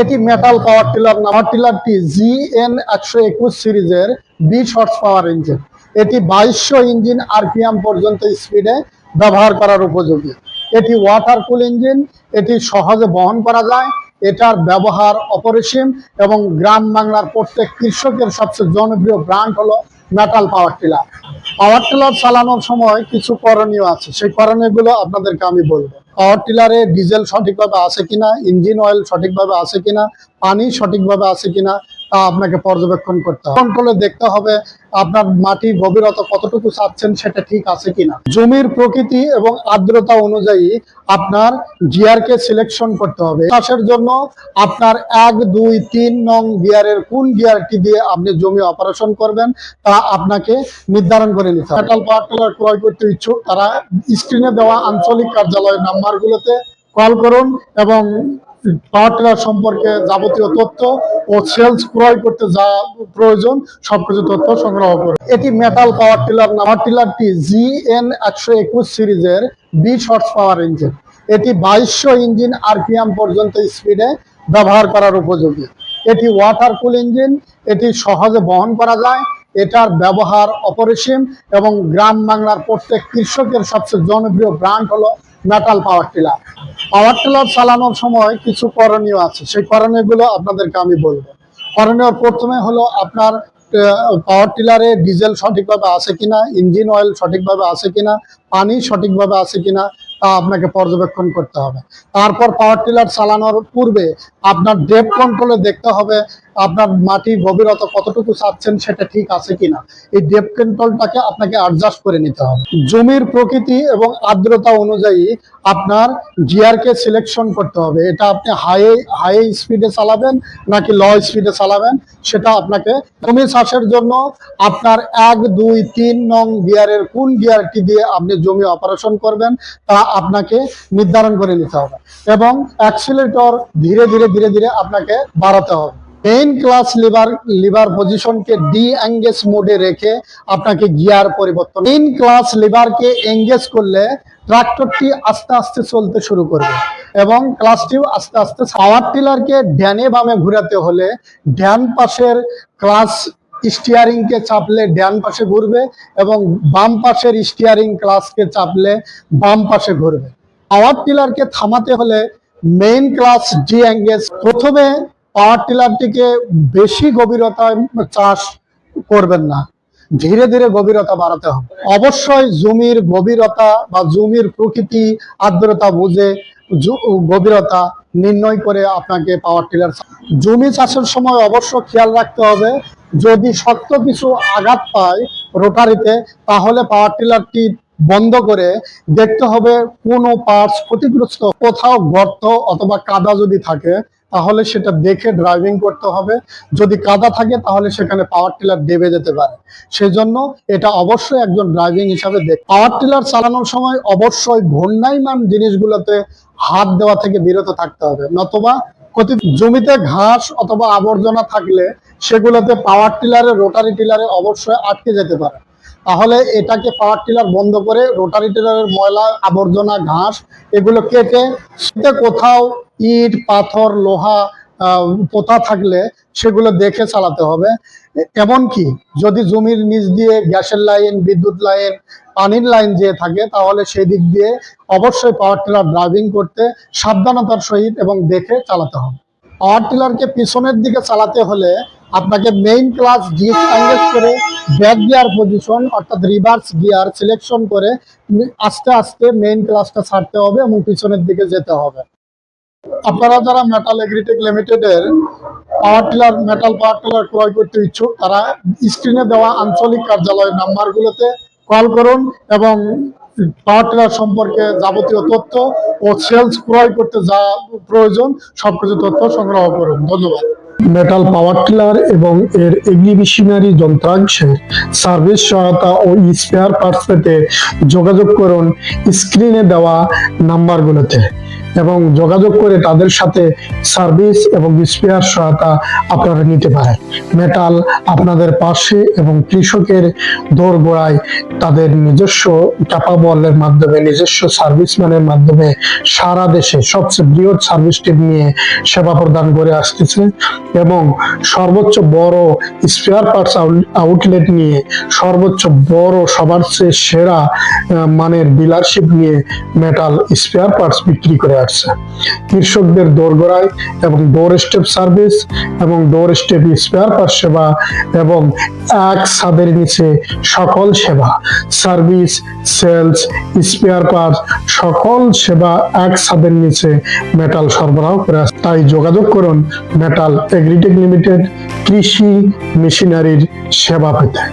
এটি Metal power tiller power টিলারটি G N একশো একুশ সিরিজের বিশ হর্স পাওয়ার ইঞ্জিন এটি বাইশশো ইঞ্জিন আরপিএম পর্যন্ত স্পিডে ব্যবহার করার উপযোগী। এটি ওয়াটার কুল ইঞ্জিন এটি সহজে বহন করা যায়, এটার ব্যবহার অপরিসীম এবং গ্রাম বাংলার প্রত্যেক কৃষকের সবচেয়ে জনপ্রিয় ব্র্যান্ড হলো Metal power tiller power tiller চালানোর সময় কিছু করণীয় আছে, সেই করণীয়গুলো আপনাদেরকে আমি বলব। পাওয়ার টিলারে ডিজেল সঠিকভাবে আছে কিনা ইঞ্জিন অয়েল সঠিকভাবে আছে কিনা, পানি সঠিকভাবে আছে কিনা আপনাকে পর্যবেক্ষণ করতে হবে। কন্ট্রোলে দেখতে হবে আপনার মাটির গভীরতা কতটুকু চাচ্ছেন সেটা ঠিক আছে কিনা। জমির প্রকৃতি এবং আর্দ্রতা অনুযায়ী আপনার গিয়ারকে সিলেকশন করতে হবে। চাষের জন্য আপনার এক, দুই, তিন নং গিয়ারের কোন গিয়ারটি দিয়ে আপনি জমি অপারেশন করবেন তা আপনাকে নির্ধারণ করে নিতে হবে। মেটাল পাওয়ার টিলার ক্রয় করতে ইচ্ছুক, তারা স্ক্রিনে দেওয়া আঞ্চলিক কার্যালয়ের নাম্বারগুলোতে কল করুন এবং পাওয়ার টিলার সম্পর্কে যাবতীয় তথ্য ও সেলস ক্রয় করতে যা প্রয়োজন, সবকিছু তথ্য সংগ্রহ করে এটি মেটাল পাওয়ার টিলার পাওয়ার টিলারটি জি এন একশো একুশ সিরিজের বিশ হর্স পাওয়ার ইঞ্জিন এটি বাইশশো ইঞ্জিন আরপিএম পর্যন্ত স্পিডে ব্যবহার করার উপযোগী। এটি ওয়াটার কুল ইঞ্জিন এটি সহজে বহন করা যায়, এটার ব্যবহার অপরিসীম এবং গ্রাম বাংলার প্রত্যেক কৃষকের সবচেয়ে জনপ্রিয় ব্র্যান্ড হলো Metal power tiller power tiller চালানোর সময় কিছু করণীয় আছে। সেই করণীয়গুলো আপনাদেরকে আমি বলব। করণীয় প্রথমে হলো আপনার পাওয়ার টিলারে ডিজেল সঠিকভাবে আছে কিনা ইঞ্জিন অয়েল সঠিকভাবে আছে কিনা, পানি সঠিকভাবে আছে কিনা, তা আপনাকে পর্যবেক্ষণ করতে হবে। তারপর পাওয়ার টিলার চালানোর পূর্বে আপনার ডেপ কন্ট্রোলে দেখতে হবে আপনার মাটির গভীরতা কতটুকু চাচ্ছেন সেটা ঠিক আছে কিনা? এই ডেপ কন্ট্রোলটাকে আপনাকে অ্যাডজাস্ট করে নিতে হবে। জমির প্রকৃতি এবং আর্দ্রতা অনুযায়ী আপনার গিয়ারকে সিলেকশন করতে হবে। এটা আপনি হাই হাই স্পিডে চালাবেন নাকি লো স্পিডে চালাবেন সেটা আপনাকে জমি চাষের জন্য আপনার এক, দুই, তিন নং গিয়ারের কোন গিয়ারটি দিয়ে আপনি জমি অপারেশন করবেন তা আপনাকে নির্ধারণ করে নিতে হবে। এবং অ্যাক্সিলেটর ধীরে ধীরে ধীরে ধীরে আপনাকে বাড়াতে হবে। মেইন ক্লাস লিভার লিভার পজিশনকে ডি এঙ্গেজ মোডে রেখে আপনাকে গিয়ার পরিবর্তন মেইন ক্লাস লিভারকে এঙ্গেজ করলে ট্রাক্টরটি আস্তে আস্তে চলতে শুরু করবে এবং ক্লাসটিও আস্তে আস্তে পাওয়ার টিলারকে ড্যানে বামে ঘুরাতে হলে ড্যান পাশের ক্লাস স্টিয়ারিংকে চাপলে ডান পাশে ঘুরবে এবং বাম পাশের স্টিয়ারিং ক্লাসকে চাপলে বাম পাশে ঘুরবে। পাওয়ার টিলারকে থামাতে হলে মেইন ক্লাস ডি এঙ্গেজ প্রথমে পাওয়ার টিলারটিকে বেশি গভীরতায় চাষ করবেন না। ধীরে ধীরে গভীরতা বাড়াতে হবে। অবশ্যই জমির গভীরতা বা জমির প্রকৃতি আর্দ্রতা বুঝে গভীরতা নির্ণয় করে আপনাকে পাওয়ার টিলার জমি চাষের সময় অবশ্য খেয়াল রাখতে হবে, যদি শক্ত কিছু আঘাত পায় রোটারিতে, তাহলে পাওয়ার টিলারটি বন্ধ করে দেখতে হবে কোনো পার্টস ক্ষতিগ্রস্ত, কোথাও গর্ত অথবা কাদা যদি থাকে তাহলে সেটা দেখে ড্রাইভিং করতে হবে। যদি কাদা থাকে, তাহলে সেখানে পাওয়ার টিলার দেবে যেতে পারে। সেজন্য এটা অবশ্যই একজন ড্রাইভিং হিসাবে দেখ পাওয়ার টিলার চালানোর সময় অবশ্যই ঘূর্ণায়মান জিনিসগুলোতে হাত দেওয়া থেকে বিরত থাকতে হবে। নতুবা ক্ষতি জমিতে ঘাস অথবা আবর্জনা থাকলে সেগুলোতে পাওয়ার টিলারে রোটারি টিলারে অবশ্যই আটকে যেতে পারে। তাহলে এটাকে পাওয়ার টিলার বন্ধ করে রোটারি টিলারের ময়লা, আবর্জনা, ঘাস, এগুলো কেটে শীতে কোথাও ইট, পাথর, লোহা পোতা থাকলে সেগুলো দেখে চালাতে হবে। এ- এমনকি যদি জমির নিচ দিয়ে গ্যাসের লাইন, বিদ্যুৎ লাইন, পানির লাইন যেয়ে থাকে, তাহলে সেই দিক দিয়ে অবশ্যই পাওয়ার টিলার ড্রাইভিং করতে সাবধানতার সহিত এবং দেখে চালাতে হবে। পাওয়ার টিলারকে পিছনের দিকে চালাতে হলে আপনাকে মেইন ক্লাস জিএস করে ব্যাক গিয়ার পজিশন অর্থাৎ রিভার্স গিয়ার সিলেকশন করে আস্তে আস্তে মেইন ক্লাসটা ছাড়তে হবে এবং পিছনের দিকে যেতে হবে। আপনারা যারা মেটাল এগ্রিটেক লিমিটেডের power tiller Metal power tiller ক্রয় করতে ইচ্ছুক, তারা স্ক্রিনে দেওয়া আঞ্চলিক কার্যালয়ের নাম্বারগুলোতে কল করুন এবং পাওয়ার টিলার সম্পর্কে যাবতীয় তথ্য ও সেলস ক্রয় করতে যা প্রয়োজন, সবকিছু তথ্য সংগ্রহ করুন। ধন্যবাদ। মেটাল পাওয়ার টিলার এবং এর এগ্রিমেশনারি যন্ত্রাংশের সার্ভিস সহায়তা ও স্পেয়ার পার্টস পেতে যোগাযোগ করুন স্ক্রিনে দেওয়া নাম্বারগুলোতে এবং যোগাযোগ করে তাদের সাথে সার্ভিস এবং স্পেয়ার সহায়তা আপনারা নিতে পারেন। মেটাল আপনাদের পাশে এবং কৃষকের দোরগোড়ায় তাদের নিজস্ব ক্যাপাবলের মাধ্যমে, নিজস্ব সার্ভিসম্যানের মাধ্যমে সারা দেশে সবচেয়ে বৃহৎ সার্ভিস টিম নিয়ে সেবা প্রদান করে আসতেছে এবং সর্বোচ্চ বড় স্পেয়ার পার্টস আউটলেট নিয়ে সর্বোচ্চ বড়, সবার চেয়ে সেরা মানের ডিলারশিপ নিয়ে মেটাল স্পেয়ার পার্টস বিক্রি করে আসছে। কৃষকদের দোরগোড়ায় এবং ডোর স্টেপ সার্ভিস এবং ডোর স্টেপ স্পেয়ার পার্ট সেবা এবং এক ছাদের নিচে সকল সেবা। সার্ভিস সেলস স্পেয়ার পার্টস সকল সেবা এক ছাদের নিচে মেটাল সরবরাহ করে আসছে। তাই যোগাযোগ করুন মেটাল এগ্রিটেক লিমিটেড কৃষি মেশিনারির সেবা পেতে।